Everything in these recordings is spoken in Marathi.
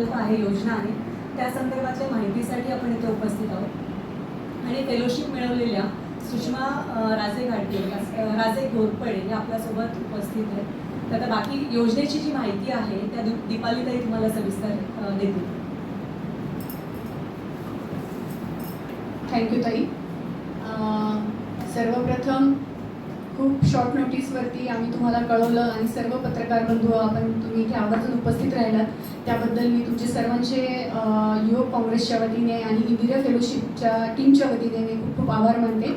आहे योजना आहे त्या संदर्भातल्या माहितीसाठी आपण इथे उपस्थित आहोत. आणि फेलोशिप मिळवलेल्या सुषमा राजे घाटगे राजे घोरपडे हे आपल्यासोबत उपस्थित आहेत. तर आता बाकी योजनेची जी माहिती आहे त्या दु- दीपालीताई तुम्हाला सविस्तर देतील. थँक्यू ताई. सर्वप्रथम खूप शॉर्ट नोटीसवरती आम्ही तुम्हाला कळवलं आणि सर्व पत्रकार बंधू आपण तुम्ही इथे आवर्जून उपस्थित राहिलात. त्याबद्दल मी तुमचे सर्वांचे युवक काँग्रेसच्या वतीने आणि इंदिरा फेलोशिपच्या टीमच्या वतीने मी खूप खूप आभार मानते.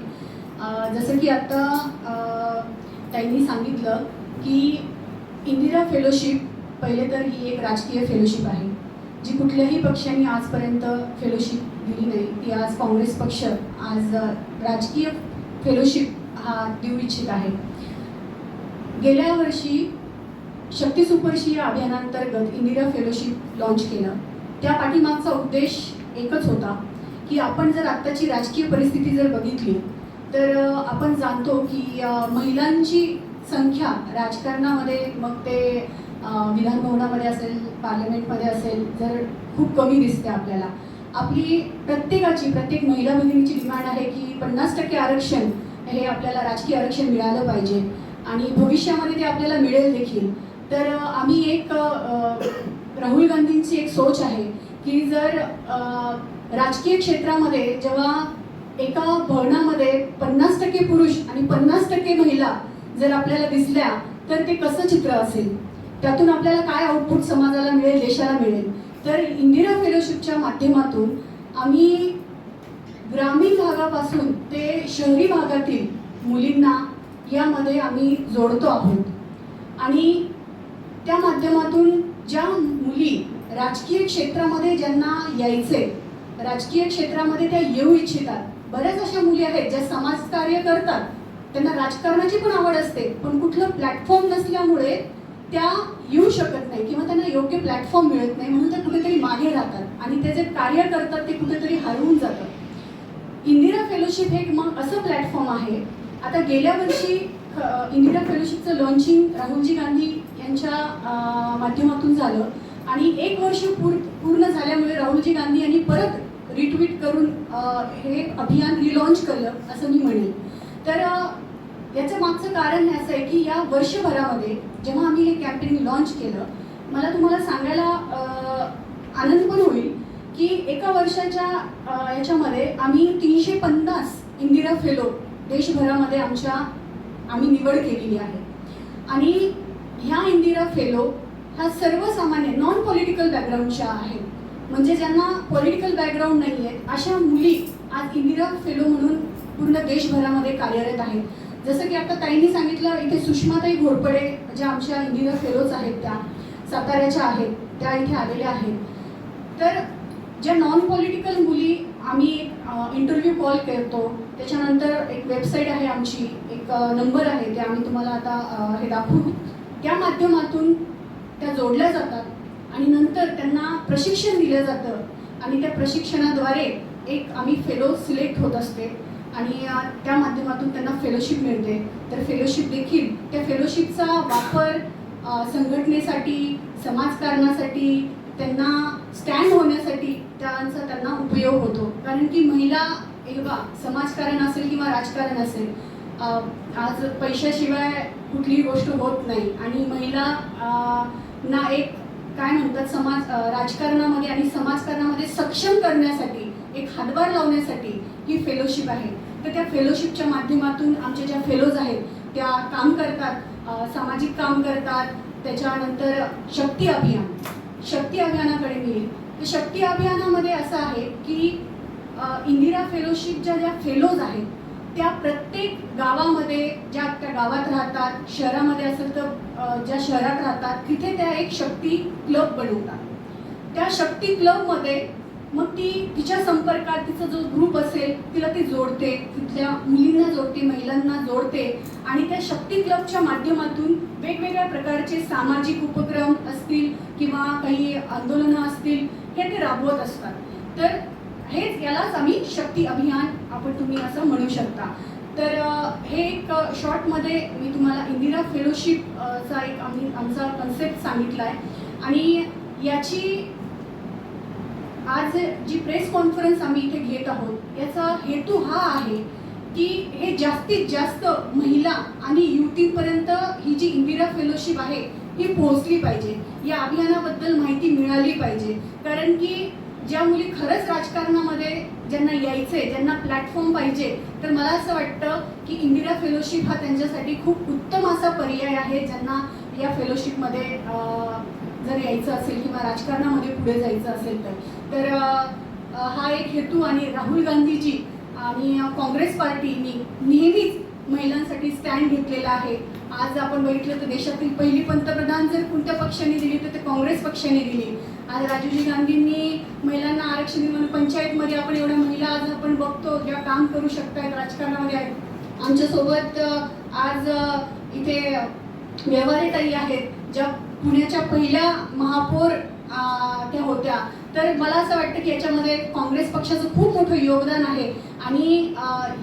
जसं की आत्ता त्यांनी ताईंनी सांगितलं की इंदिरा फेलोशिप पहिले तर ही एक राजकीय फेलोशिप आहे. जी कुठल्याही पक्षाने आजपर्यंत फेलोशिप दिली नाही. ती आज काँग्रेस पक्ष आज राजकीय फेलोशिप हा देऊ इच्छित आहे. गेल्या वर्षी शक्ती सुपरशी या अभियानांतर्गत इंदिरा फेलोशिप लॉन्च केलं. त्या पाठीमागचा उद्देश एकच होता की आपण जर आत्ताची राजकीय परिस्थिती जर बघितली तर आपण जाणतो की महिलांची संख्या राजकारणामध्ये मग ते विधानभवनामध्ये असेल पार्लमेंटमध्ये असेल जर खूप कमी दिसते आपल्याला. आपली प्रत्येकाची प्रत्येक महिला भगिनीची डिमांड आहे की पन्नास टक्के आरक्षण हे आपल्याला राजकीय आरक्षण मिळालं पाहिजे. आणि भविष्यामध्ये ते आपल्याला मिळेल देखील. तर आम्ही एक राहुल गांधींची एक सोच आहे की जर राजकीय क्षेत्रामध्ये जेव्हा एका भवनामध्ये पन्नास टक्के पुरुष आणि पन्नास टक्के महिला जर आपल्याला दिसल्या तर ते कसं चित्र असेल? त्यातून आपल्याला काय आउटपुट समाजाला मिळेल देशाला मिळेल? तर इंदिरा फेलोशिपच्या माध्यमातून आम्ही ग्रामीण भागापासून ते शहरी भागातील मुलींना यामध्ये आम्ही जोडतो आहोत. आणि त्या माध्यमातून ज्या मुली राजकीय क्षेत्रामध्ये ज्यांना यायचे राजकीय क्षेत्रामध्ये त्या येऊ इच्छितात. बऱ्याच अशा मुली आहेत ज्या समाजकार्य करतात. त्यांना राजकारणाची पण आवड असते पण कुठलं प्लॅटफॉर्म नसल्यामुळे त्या येऊ शकत नाही किंवा त्यांना योग्य प्लॅटफॉर्म मिळत नाही म्हणून त्या कुठेतरी मागे राहतात. आणि ते जे कार्य करतात ते कुठेतरी हरवून जातात. इंदिरा फेलोशिप हे मग असं प्लॅटफॉर्म आहे. आता गेल्या वर्षी इंदिरा फेलोशिपचं लॉन्चिंग राहुलजी गांधी यांच्या माध्यमातून झालं. आणि एक वर्ष पूर पूर्ण झाल्यामुळे राहुलजी गांधी यांनी परत रिट्विट करून हे अभियान रिलॉन्च केलं असं मी म्हणेन. तर याचं मागचं कारण हे असं आहे की या वर्षभरामध्ये जेव्हा आम्ही हे कॅम्पेन लॉन्च केलं मला तुम्हाला सांगायला आनंद पण होईल की एका वर्षाच्या याच्यामध्ये आम्ही तीनशे पन्नास इंदिरा फेलो देशभरामध्ये आमच्या आम्ही निवड केलेली आहे. आणि ह्या इंदिरा फेलो ह्या सर्वसामान्य नॉन पॉलिटिकल बॅकग्राऊंडच्या आहेत. म्हणजे ज्यांना पॉलिटिकल बॅकग्राऊंड नाही आहेत अशा मुली आज इंदिरा फेलो म्हणून पूर्ण देशभरामध्ये कार्यरत आहेत. जसं की आता ताईंनी सांगितलं इथे सुषमाताई घोरपडे ज्या आमच्या इंदिरा फेलोज आहेत त्या साताऱ्याच्या आहेत त्या इथे आलेल्या आहेत. तर ज्या नॉन पॉलिटिकल मुली आम्ही इंटरव्ह्यू कॉल करतो त्याच्यानंतर एक वेबसाईट आहे आमची एक नंबर आहे ते आम्ही तुम्हाला आता हे दाखवू. त्या माध्यमातून त्या जोडल्या जातात आणि नंतर त्यांना प्रशिक्षण दिलं जातं. आणि त्या प्रशिक्षणाद्वारे एक आम्ही फेलो सिलेक्ट होत असते. आणि त्या माध्यमातून त्यांना फेलोशिप मिळते. तर फेलोशिप देखील त्या फेलोशिपचा वापर संघटनेसाठी समाजकारणासाठी त्यांना स्टँड होण्यासाठी त्यांचा त्यांना उपयोग होतो. कारण की महिला हे समाजकारण असेल किंवा राजकारण असेल आज पैशाशिवाय कुठलीही गोष्ट होत नाही. आणि महिला ना एक काय म्हणतात समाज राजकारणामध्ये आणि समाजकारणामध्ये सक्षम करण्यासाठी एक हातभार लावण्यासाठी ही फेलोशिप आहे. तर त्या फेलोशिपच्या माध्यमातून आमच्या ज्या फेलोज आहेत त्या काम करतात सामाजिक काम करतात त्याच्यानंतर शक्ती अभियान. शक्ती अभियानाकडे मिळेल तर शक्ती अभियानामध्ये असं आहे की इंदिरा फेलोशिप ज्या ज्या फेलोज आहेत त्या प्रत्येक गावामध्ये ज्या त्या गावात राहतात शहरामध्ये असेल तर ज्या शहरात राहतात तिथे त्या एक शक्ती क्लब बनवतात. त्या शक्ती क्लबमध्ये मग ती तिच्या संपर्कात तिचा जो ग्रुप असेल तिला ती जोडते तिथल्या मुलींना जोडते महिलांना जोडते आणि त्या शक्ती क्लबच्या माध्यमातून वेगवेगळ्या प्रकारचे सामाजिक उपक्रम असतील किंवा काही आंदोलनं असतील हे ते राबवत असतात. तर हेच यालाच आम्ही शक्ती अभियान आपण तुम्ही असं म्हणू शकता. तर हे एक शॉर्टमध्ये मी तुम्हाला इंदिरा फेलोशिप चा एक आम्ही आमचा कन्सेप्ट सांगितला आहे आणि याची आज जी प्रेस कॉन्फरन्स आम्ही इथे घेत आहोत याचा हेतू हा आहे की हे जास्तीत जास्त महिला आणि युवतींपर्यंत ही जी इंदिरा फेलोशिप आहे ही पोहोचली पाहिजे. या अभियानाबद्दल माहिती मिळाली पाहिजे. कारण की ज्या मुली खरंच राजकारणामध्ये ज्यांना यायचंय ज्यांना प्लॅटफॉर्म पाहिजे तर मला असं वाटतं की इंदिरा फेलोशिप हा त्यांच्यासाठी खूप उत्तम असा पर्याय आहे ज्यांना या फेलोशिपमध्ये जर यायचं असेल किंवा राजकारणामध्ये पुढे जायचं असेल तर. तर हा एक हेतू आणि राहुल गांधीजी आणि काँग्रेस पार्टीनी नेहमीच महिलांसाठी स्टँड घेतलेला आहे. आज आपण बघितलं तर देशातील पहिली पंतप्रधान जर कोणत्या पक्षाने दिली तर ते काँग्रेस पक्षाने दिली. आज राजीवजी गांधींनी महिलांना आरक्षण दिलं म्हणून पंचायतमध्ये आपण एवढ्या महिला आज आपण बघतो ज्या काम करू शकतात राजकारणामध्ये आहेत. आमच्यासोबत आज इथे व्यवहारताई आहेत ज्या पुण्याच्या पहिल्या महापौर त्या होत्या. तर मला असं वाटतं की याच्यामध्ये काँग्रेस पक्षाचं खूप मोठं योगदान आहे. आणि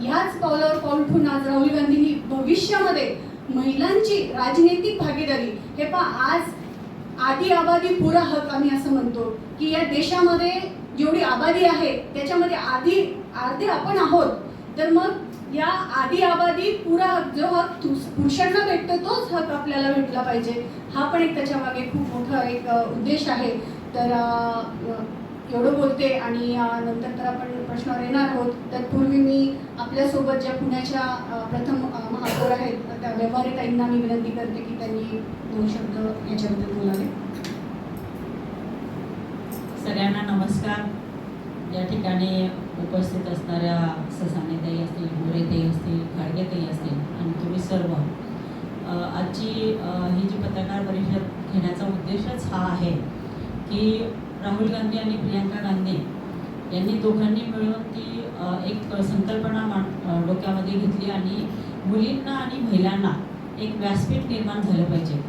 ह्याच पावलावर पाऊल ठेवून आज राहुल गांधींनी भविष्यामध्ये महिलांची राजनैतिक भागीदारी हे पहा आज आधी आबादी पुरा हक आम्ही असं म्हणतो की या देशामध्ये जेवढी आबादी आहे त्याच्यामध्ये आधी अर्धे आपण आहोत. तर मग या आधी आबादी पुरा हक जो हक तु- पुरुषांना भेटतो तोच हक आपल्याला भेटला पाहिजे. हा पण एक त्याच्यामागे खूप मोठा एक उद्देश आहे. तर एवढं बोलते आणि नंतर तर आपण प्रश्नावर येणार आहोत. तत्पूर्वी मी आपल्यासोबत ज्या पुण्याच्या प्रथम महापौर आहेत त्या व्यवहारिताईंना मी विनंती करते की त्यांनी दोन शब्द याच्याबद्दल बोलावे. सगळ्यांना नमस्कार. या ठिकाणी उपस्थित असणाऱ्या ससानेताई असतील गोरेताई असतील खाडगेताई असतील आणि तुम्ही सर्व. आजची ही जी पत्रकार परिषद घेण्याचा उद्देशच हा आहे की राहुल गांधी आणि प्रियंका गांधी यांनी दोघांनी मिळून ती एक संकल्पना मा डोक्यामध्ये घेतली आणि मुलींना आणि महिलांना एक व्यासपीठ निर्माण झालं पाहिजे.